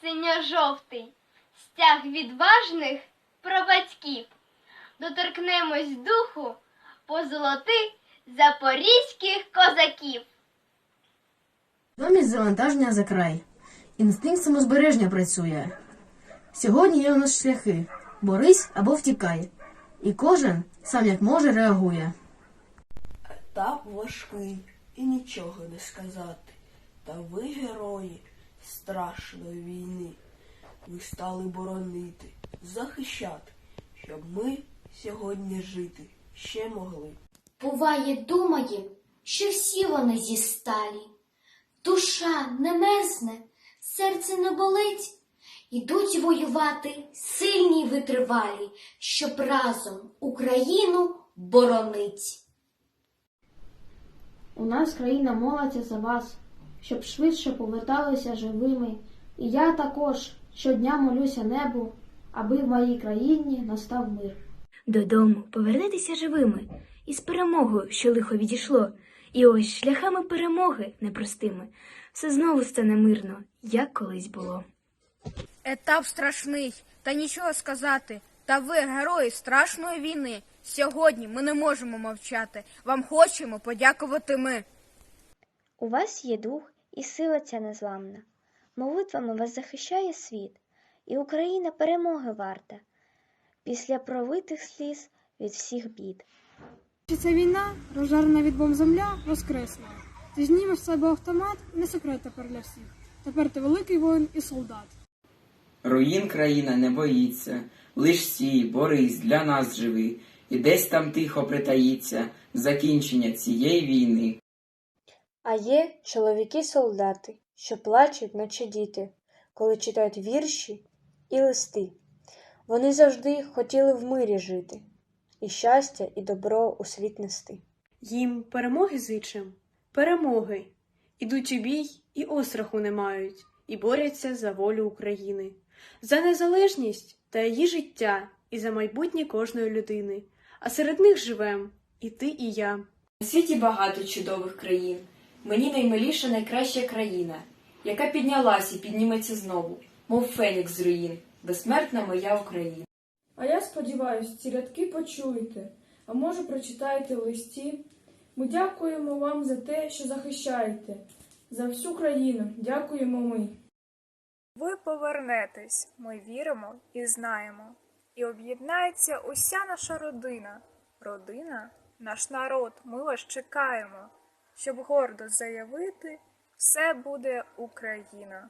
синьо-жовтий, стяг відважних прабатьків. Доторкнемось духу позолоти запорізьких козаків. Замість завантаження за край. Інстинкт самозбереження працює. Сьогодні є у нас шляхи. Борись або втікай. І кожен сам як може реагує. Етап важкий і нічого не сказати. Та ви герої страшної війни. Ви стали боронити, захищати, щоб ми сьогодні жити ще могли. Буває, думаєм, що всі вони зі сталі. Душа не мерзне, серце не болить. Ідуть воювати сильні й витривалі, щоб разом Україну боронить. У нас країна молиться за вас, щоб швидше поверталися живими. І я також щодня молюся небу, аби в моїй країні настав мир. Додому повернетеся живими і з перемогою, що лихо відійшло, і ось шляхами перемоги непростими все знову стане мирно, як колись було. Етап страшний, та нічого сказати. Та ви, герої страшної війни. Сьогодні ми не можемо мовчати. Вам хочемо подякувати ми. У вас є дух і сила ця незламна. Молитвами вас захищає світ, і Україна перемоги варта після пролитих сліз від всіх бід. Чи ця війна, розжарена від бомб земля, воскресла. Ти знімеш з себе автомат, не секрет тепер для всіх. Тепер ти великий воїн і солдат. Руїн країна не боїться, лиш сій, борись, для нас живи, і десь там тихо притаїться закінчення цієї війни. А є чоловіки-солдати, що плачуть, наче діти, коли читають вірші і листи. Вони завжди хотіли в мирі жити, і щастя, і добро у світ нести. Їм перемоги зичим, перемоги. Ідуть у бій і остраху не мають, і борються за волю України, за незалежність та її життя, і за майбутнє кожної людини. А серед них живем і ти, і я. У світі багато чудових країн. Мені наймиліша найкраща країна, яка піднялась і підніметься знову, мов фенікс з руїн, безсмертна моя Україна. А я сподіваюся, ці рядки почуєте, а може прочитаєте в листі. Ми дякуємо вам за те, що захищаєте, за всю країну дякуємо ми. Ви повернетесь, ми віримо і знаємо. І об'єднається уся наша родина. Родина, наш народ, ми вас чекаємо, щоб гордо заявити, все буде Україна.